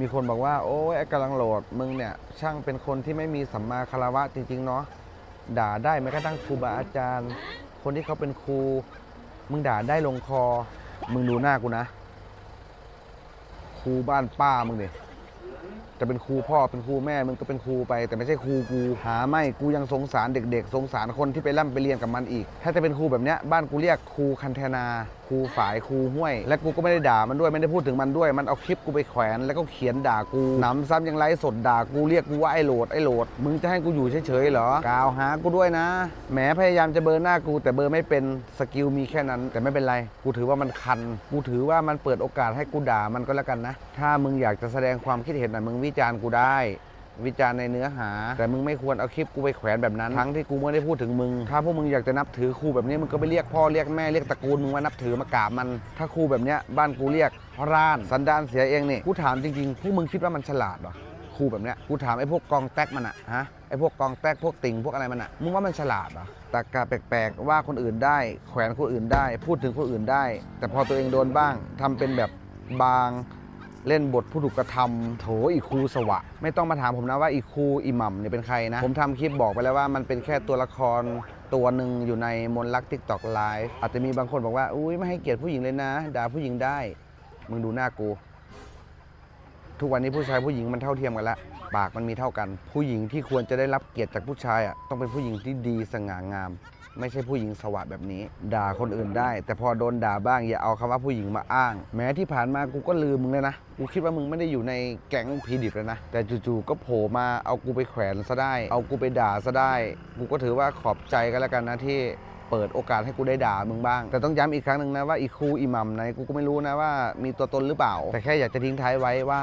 มีคนบอกว่า โอ้ยกำลังโหลดมึงเนี่ยช่างเป็นคนที่ไม่มีสัมมาคารวะจริง ๆ เนาะด่าได้แม้กระทั่งครูบาอาจารย์ คนที่เขาเป็นครู มึงด่าได้ลงคอ มึงดูหน้ากูนะครูบ้านป้ามึงดิจะเป็นครูพ่อเป็นครูแม่มึงก็เป็นครูไป แต่ไม่ใช่ครูกูหาไม่กูยังสงสารเด็ก ๆ สงสารคนที่ไปร่ำไปเรียนกับมันอีก ถ้าจะเป็นครูแบบเนี้ยบ้านกูเรียกครูคันเทนา รูฝายครูห้วย และกูก็ไม่ได้ด่ามันด้วยไม่ได้พูดถึงมันด้วย มันเอาคลิปกูไปแขวน แล้วก็เขียนด่ากูหนำซ้ำยังไลฟ์สดด่ากูเรียกกูว่าไอ้โหลดไอ้โหลด มึงจะให้กูอยู่เฉยๆเหรอกล่าวหากูด้วยนะแหมพยายามจะเบอร์หน้ากู แต่เบอร์ไม่เป็นสกิลมีแค่นั้น แต่ไม่เป็นไร กูถือว่ามันคัน กูถือว่ามันเปิดโอกาสให้กูด่ามันก็แล้วกันนะ ถ้ามึงอยากจะแสดงความคิดเห็นนะมึงวิจารณ์กูได้ วิจารณ์ในเนื้อหา แต่มึงไม่ควรเอาคลิปกูไปแขวนแบบนั้น ทั้งที่กูไม่ได้พูดถึงมึง ถ้าพวกมึงอยากจะนับถือครูแบบนี้มึงก็ไปเรียกพ่อเรียกแม่เรียกตระกูลมึงมานับถือมากราบมัน ถ้าครูแบบเนี้ยบ้านกูเรียกพ่อร่านสันดานเสียเองนี่กูถามจริงๆพวกมึงคิดว่ามันฉลาดเหรอครูแบบเนี้ยกูถามไอ้พวกกองแต๊กมันอะฮะไอ้พวกกองแต๊กพวกติ่งพวกอะไรมันอะมึงว่ามันฉลาดเหรอตากาแปลกๆว่าคนอื่นได้ แขวนคนอื่นได้ พูดถึงคนอื่นได้ แต่พอตัวเองโดนบ้างทำเป็นแบบบาง เล่นบทผู้ถูกกระทำโถอีครูสวะ ไม่ต้องมาถามผมนะว่าอีครูอิหมัมเนี่ยเป็นใครนะ ผมทำคลิปบอกไปแล้วว่ามันเป็นแค่ตัวละครตัวหนึ่งอยู่ในมนรักทิกตอกไลฟ์อาจจะมีบางคนบอกว่าอุ้ยไม่ให้เกียรติผู้หญิงเลยนะด่าผู้หญิงได้ มึงดูหน้ากู ทุกวันนี้ผู้ชายผู้หญิงมันเท่าเทียมกันแล้วปากมันมีเท่ากัน ผู้หญิงที่ควรจะได้รับเกียรติจากผู้ชายอะต้องเป็นผู้หญิงที่ดีสง่างาม ไม่ใช่ผู้หญิงสวะแบบนี้ ด่าคนอื่นได้ แต่พอโดนด่าบ้างอย่าเอาคำว่าผู้หญิงมาอ้าง แม้ที่ผ่านมากูก็ลืมมึงเลยนะกูคิดว่ามึงไม่ได้อยู่ในแก๊งพีดิบแล้วนะแต่จู่ๆก็โผล่มาเอากูไปแขวนซะได้ เอากูไปด่าซะได้ กูก็ถือว่าขอบใจกันแล้วกันนะที่ เปิดโอกาสให้กูได้ด่ามึงบ้าง แต่ต้องย้ำอีกครั้งหนึ่งนะว่าอีครูอิหมัมไหนกูก็ไม่รู้นะว่ามีตัวตนหรือเปล่า แต่แค่อยากจะทิ้งท้ายไว้ว่า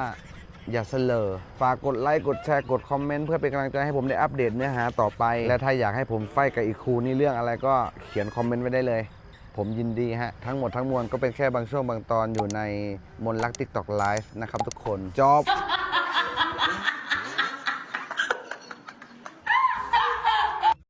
อย่าเสลอฝากกดไลค์ กดแชร์ กดคอมเมนต์เพื่อเป็นกำลังใจให้ผมได้อัปเดตเนื้อหาต่อไป และถ้าอยากให้ผมไฟกับอีครูนี่เรื่องอะไรก็เขียนคอมเมนต์ไว้ได้เลย ผมยินดีฮะ ทั้งหมดทั้งมวลก็เป็นแค่บางช่วงบางตอนอยู่ในมนต์รัก TikTok Live นะครับทุกคนจบ